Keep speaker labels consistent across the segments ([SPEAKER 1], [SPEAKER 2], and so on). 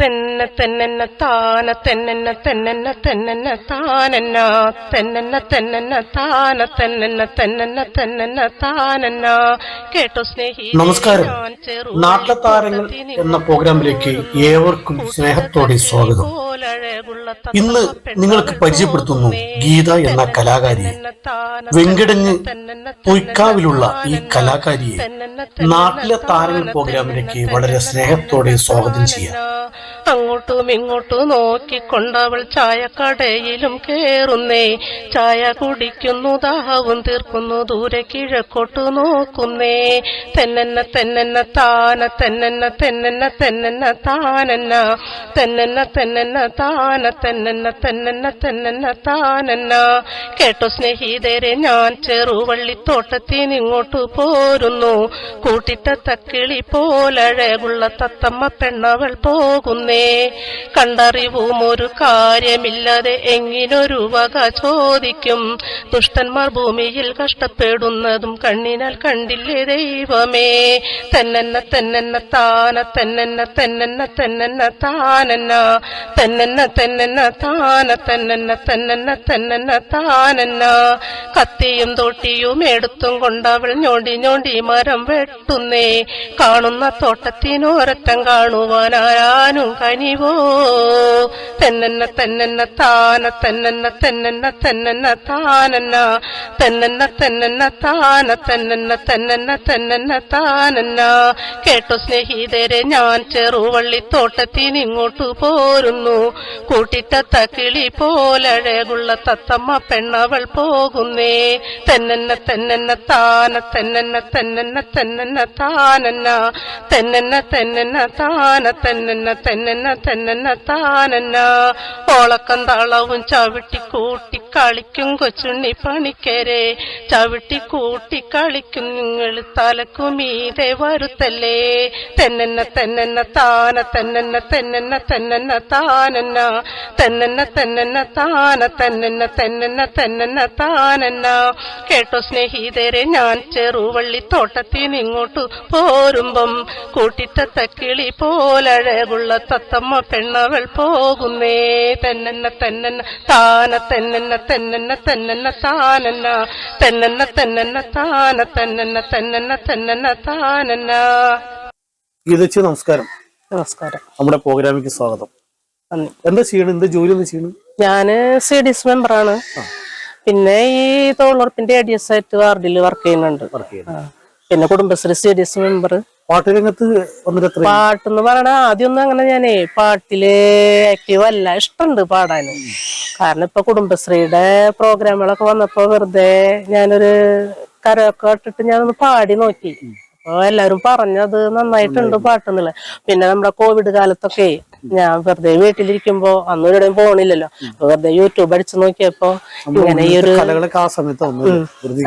[SPEAKER 1] തെന്ന തെന്നെന്ന താന തെന്നെന്ന തെന്നെന്ന തെന്നെന്ന താനന്ന തെന്നെന്ന തെന്നെന്ന താന തെന്നെന്ന തെന്നെന്ന തെന്നെന്ന താനന്ന. കേട്ടോ സ്നേഹി
[SPEAKER 2] നമസ്കാരം. നാട്ടിലെ താരങ്ങൾ എന്ന പ്രോഗ്രാമിലേക്ക് ഏവർക്കും സ്നേഹത്തോടെ സ്വാഗതം. ഇന്ന് നിങ്ങൾക്ക് പരിചയപ്പെടുത്തുന്നു ഗീത എന്ന കലാകാരിയെ വെങ്കിടങ്ങ് പൊയ്ക്കാവിലുള്ള ഈ കലാകാരിയെ. നാട്ടിലെ താരങ്ങൾ പ്രോഗ്രാമിലേക്ക് വളരെ സ്നേഹത്തോടെ സ്വാഗതം ചെയ്യാം.
[SPEAKER 1] അങ്ങോട്ടും ഇങ്ങോട്ടും നോക്കിക്കൊണ്ടവൾ ചായക്കടയിലും കേറുന്നേ. ചായ കുടിക്കുന്നു ദാഹവും തീർക്കുന്നു ദൂരെ കിഴക്കോട്ട് നോക്കുന്നേ. തെന്നെന്ന തെന്നെന്ന താന തെന്നെന്ന തെന്നെന്ന തെന്നെന്ന താനെന്ന. തെന്നെന്ന തെന്നെന്ന താന തെന്നെന്ന തെന്നെന്ന തെന്നെന്ന താനെന്ന. കേട്ടോ സ്നേഹിതരെ ഞാൻ ചെറുവള്ളിത്തോട്ടത്തിനിങ്ങോട്ട് പോരുന്നു. കൂട്ടിട്ട തക്കിളി പോലഴകുള്ള തത്തമ്മ പെണ്ണവൾ പോകുന്നേ. കണ്ടറിവും ഒരു കാര്യമില്ലാതെ എങ്ങിനൊരു വക ചോദിക്കും. ദുഷ്ടന്മാർ ഭൂമിയിൽ കഷ്ടപ്പെടുന്നതും കണ്ണിനാൽ കണ്ടില്ലേ ദൈവമേ. തന്നെന്ന തന്നെന്ന താന തന്നെന്ന തന്നെന്ന തന്നെന്ന താനന്ന. തന്നെന്ന തന്നെന്ന താന തന്നെന്ന തന്നെന്ന തന്നെന്ന താനന്ന. കത്തിയും തൊട്ടിയും എടുത്തും കൊണ്ടവൾ ഞൊണ്ടി ഞൊണ്ടി മരം വെട്ടുന്നേ. കാണുന്ന തോട്ടത്തിനോരത്തം കാണുവാനാരാനും കനിവോ തെന്നെന്ന തെന്നെന്ന താന തെന്നെന്ന തെന്നെന്ന തെന്നെന്ന താനന്ന തെന്നെന്ന തെന്നെന്ന താന തെന്നെന്ന തെന്നെന്ന തെന്നെന്ന താനന്ന കേട്ടോ സ്നേഹിതരെ ഞാൻ ചെറുവള്ളിത്തോട്ടത്തിനിങ്ങോട്ട് പോരുന്നു കൂട്ടിട്ട തക്കിളി പോലഴകുള്ള തത്തമ്മ പെണ്ണവൾ പോകുന്നേ തെന്നെന്ന തെന്നെന്ന താന തെന്നെന്ന തെന്നെന്ന തെന്നെന്ന താനന്ന തെന്നെന്ന തെന്നെന്ന താന തെന്നെന്ന തെന്നെന്ന തെന്നെന്ന താനന്ന. ഓളക്കം തളവും ചവിട്ടി കൂട്ടി കളിക്കും കൊച്ചുണ്ണി പണിക്കരെ. ചവിട്ടി കൂട്ടി കളിക്കും നിങ്ങൾ തലക്കുമീതെ വരുത്തല്ലേ. തെന്നെന്ന തെന്നെന്ന താന തെന്നെന്ന തെന്നെന്ന തെന്നെന്ന താനന്ന. തെന്നെന്ന തെന്നെന്ന താന തെന്നെന്ന തെന്നെന്ന തെന്നെന്ന താനന്ന. കേട്ടോ സ്നേഹിതരെ ഞാൻ ചെറുവള്ളി തോട്ടത്തിൽ തോട്ടത്തിനിങ്ങോട്ട് പോരുമ്പം കൂട്ടിട്ട തക്കിളി പോലഴകുള്ള തത്തമ്മ പെണ്ണവൾ പോകുന്നേ. തെന്നെന്ന തെന്നെന്ന താന തെന്നെന്ന തെന്നെന്ന തെന്നെന്ന താനന്ന. തെന്നെന്ന തെന്നെന്ന താന തെന്നെന്ന തെന്നെന്ന തെന്നെന്ന താനന്ന.
[SPEAKER 2] ഗീതച്ചി നമസ്കാരം.
[SPEAKER 1] നമസ്കാരം.
[SPEAKER 2] നമ്മുടെ പ്രോഗ്രാമിക്ക് സ്വാഗതം. എന്താ ചെയ്യണം എന്താ ജോലി എന്താ ചെയ്യണം
[SPEAKER 1] ഞാൻ സി ഡി എസ് മെമ്പറാണ്. പിന്നെ ഈ തൊഴിലുറപ്പിന്റെ എ ഡി എസ് ആയിട്ട് വാർഡിൽ വർക്ക് ചെയ്യുന്നുണ്ട്. പിന്നെ Kudumbashree C D S member
[SPEAKER 2] പാട്ടുരംഗത്ത് വന്നിട്ട് എത്ര
[SPEAKER 1] പാട്ടെന്ന് പറയണ ആദ്യമൊന്നും അങ്ങനെ ഞാനേ പാട്ടിൽ ആക്റ്റീവ് അല്ല. ഇഷ്ടമുണ്ട് പാടാന്. കാരണം ഇപ്പൊ കുടുംബശ്രീയുടെ പ്രോഗ്രാമുകളൊക്കെ വന്നപ്പോ വെറുതെ ഞാനൊരു കരയൊക്കെ ഇട്ടിട്ട് ഞാനൊന്ന് പാടി നോക്കി. എല്ലാരും പറഞ്ഞത് നന്നായിട്ടുണ്ട് പാട്ടെന്നുള്ള. പിന്നെ നമ്മുടെ കോവിഡ് കാലത്തൊക്കെ ഞാൻ വെറുതെ വീട്ടിലിരിക്കുമ്പോ അന്നും എവിടെയും പോണില്ലല്ലോ. അപ്പൊ വെറുതെ യൂട്യൂബ് അടിച്ചു നോക്കിയപ്പോ ഇങ്ങനെ ഈ ഒരു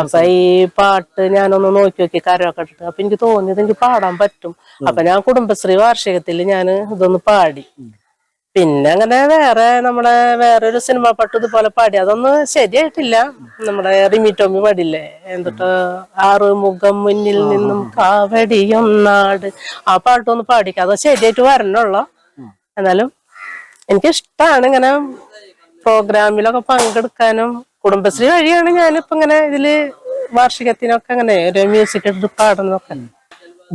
[SPEAKER 1] അപ്പൊ ഈ പാട്ട് ഞാനൊന്ന് നോക്കി നോക്കി കരമൊക്കെ ഇട്ടിട്ട് അപ്പൊ എനിക്ക് തോന്നിയത് എനിക്ക് പാടാൻ പറ്റും. അപ്പൊ ഞാൻ കുടുംബശ്രീ വാർഷികത്തിൽ ഞാൻ ഇതൊന്ന് പാടി. പിന്നെ അങ്ങനെ വേറെ നമ്മുടെ വേറെ ഒരു സിനിമ പാട്ട് ഇതുപോലെ പാടി. അതൊന്നും ശരിയായിട്ടില്ല. നമ്മുടെ റിമി ടോമി പാടില്ലേ? എന്നിട്ട് ആറ് മുഖം മുന്നിൽ നിന്നും കാവടിയൊന്നാട് ആ പാട്ടൊന്നും പാടിക്കാം? അത് ശരിയായിട്ട് വരണുള്ളൂ. എന്നാലും എനിക്കിഷ്ടമാണ് ഇങ്ങനെ പ്രോഗ്രാമിലൊക്കെ പങ്കെടുക്കാനും. കുടുംബശ്രീ വഴിയാണ് ഞാനിപ്പോ ഇങ്ങനെ ഇതിൽ വാർഷികത്തിനൊക്കെ അങ്ങനെ ഒരു മ്യൂസിക് എടുത്ത് പാടുന്നതൊക്കെ.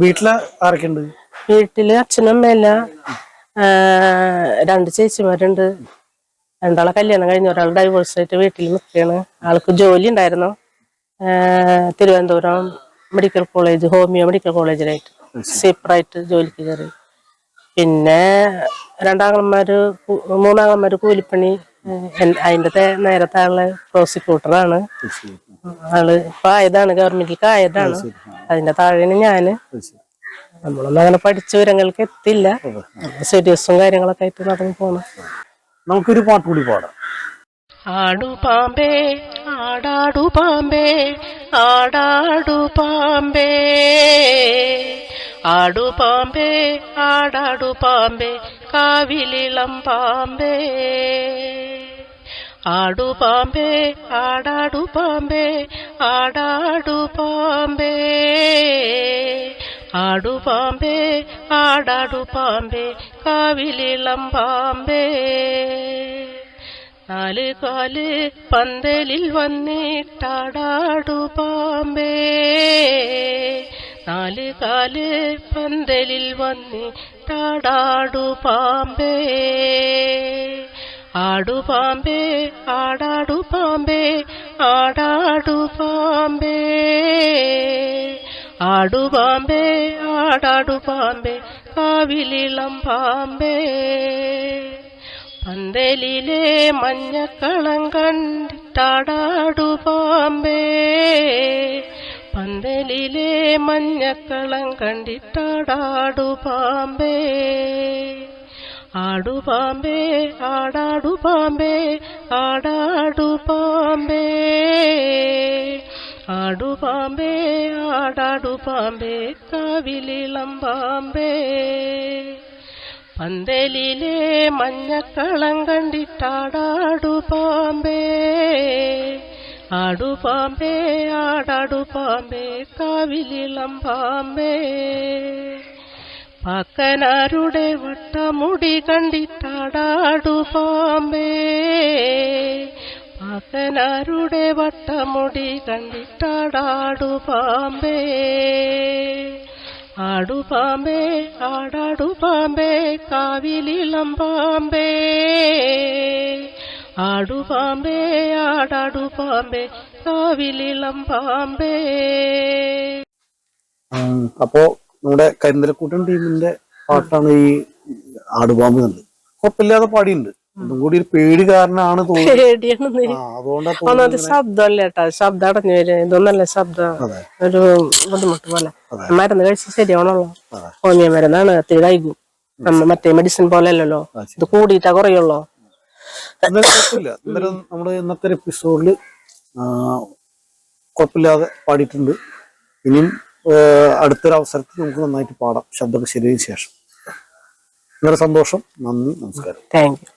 [SPEAKER 2] വീട്ടിൽ ആരൊക്കെ ഉണ്ട്
[SPEAKER 1] വീട്ടിൽ അച്ഛനും അമ്മയല്ല രണ്ട് ചേച്ചിമാരുണ്ട്. രണ്ടാളെ കല്യാണം കഴിഞ്ഞ ഒരാൾ ഡൈവോഴ്സ് ആയിട്ട് വീട്ടിൽ നിൽക്കുകയാണ്. ആൾക്ക് ജോലി ഉണ്ടായിരുന്നു. Thiruvananthapuram medical college homeo medical കോളേജിലായിട്ട് സീപ്പറായിട്ട് ജോലിക്ക് കയറി. പിന്നെ രണ്ടാങ്ങളന്മാര് മൂന്നാങ്ങളന്മാര് കൂലിപ്പണി അതിന്റെ നേരത്തെ ആളെ പ്രോസിക്യൂട്ടറാണ് ആൾ ഇപ്പൊ ആയതാണ് ഗവൺമെന്റിലേക്ക് ആയതാണ്. അതിന്റെ താഴെയാണ് ഞാൻ. നമ്മളൊന്നും അങ്ങനെ പഠിച്ച വിവരങ്ങൾക്ക് എത്തില്ല സീരിയസും കാര്യങ്ങളൊക്കെ ആയിട്ട് നടന്നു പോണം.
[SPEAKER 2] നമുക്കൊരു പാട്ട് കൂടി പാടാം.
[SPEAKER 1] ആടു പാമ്പേ ആടാടു പാമ്പേ ആടാടു പാമ്പേ. ആടു പാമ്പേ ആടാടു പാമ്പേ കാവിലിളം പാമ്പേ. ആടു പാമ്പേ ആടാടു പാമ്പേ ആടാടു പാമ്പേ. ആടു പാമ്പേ ആടാടു പാമ്പേ കാവിലിളം പാമ്പേ നാല് കാൽ പന്തലിൽ വന്നിട്ടാടാടു പാമ്പേ നാല് കാൽ പന്തലിൽ വന്നിട്ടാടാടു പാമ്പേ ആടു പാമ്പേ ആടാടു പാമ്പേ ആടാടു പാമ്പേ ആടു പാമ്പേ ആടാടു പാമ്പേ കാവിലിളം പാമ്പേ. പന്തലിലെ മഞ്ഞക്കളം കണ്ടിട്ടാടാടു പാമ്പേ പന്തലിലെ മഞ്ഞക്കളം കണ്ടിട്ടാടാടു പാമ്പേ ആടു പാമ്പേ ആടാടു പാമ്പേ ആടാടു പാമ്പേ ആടു പാമ്പേ ആടാടു പാമ്പേ കാവിലിളം പാമ്പേ പന്തലിലെ മഞ്ഞക്കളം കണ്ടിട്ടാടാടു പാമ്പേ ആടു പാമ്പേ ആടാടു പാമ്പേ കാവിലിളം പാമ്പേ പാക്കനാരുടെ വട്ടമുടി കണ്ടിട്ടാടാടു പാമ്പേ പാക്കനാരുടെ വട്ടമുടി കണ്ടിട്ടാടാടു പാമ്പേ. ആടു പാമ്പേ ആടാടു പാമ്പേ കാവിലിളം പാമ്പേ. ആടു പാമ്പേ ആടാടു പാമ്പേ കാവിലിളം പാമ്പേ.
[SPEAKER 2] അപ്പോ നമ്മുടെ കരിന്തലക്കൂട്ടൻ ടീമിന്റെ പാട്ടാണ് ഈ ആടുപാമ്പ് കണ്ടത്. കുഴപ്പമില്ലാതെ പാടിയുണ്ട് ഒന്നും കൂടി ഒരു പേടി കാരണമാണ് തോന്നുന്നത്
[SPEAKER 1] ശബ്ദമല്ല കേട്ടോ ശബ്ദം അടഞ്ഞു വരും. ഇതൊന്നല്ല ശബ്ദം. ഒരു ബുദ്ധിമുട്ട് പോലെ.
[SPEAKER 2] അതെ.
[SPEAKER 1] മരുന്ന് കഴിച്ച് ശരിയാണല്ലോ
[SPEAKER 2] അതെ.
[SPEAKER 1] ഹോമിയോ മരുന്നാണ്. ഇത്തിരി നമ്മ മറ്റേ മെഡിസിൻ പോലെ അല്ലല്ലോ. ഇത് കൂടിയിട്ടാ കുറയുള്ളൂ.
[SPEAKER 2] നമ്മുടെ ഇന്നത്തെ എപ്പിസോഡിൽ കുഴപ്പമില്ലാതെ പാടിയിട്ടുണ്ട്. ഇനിയും അടുത്തൊരു അവസരത്തിൽ നമുക്ക് നന്നായിട്ട് പാടാം. ശബ്ദമൊക്കെ ശരിയായതിനു ശേഷം. നിങ്ങളുടെ സന്തോഷം. നന്ദി. നമസ്കാരം.
[SPEAKER 1] Thank you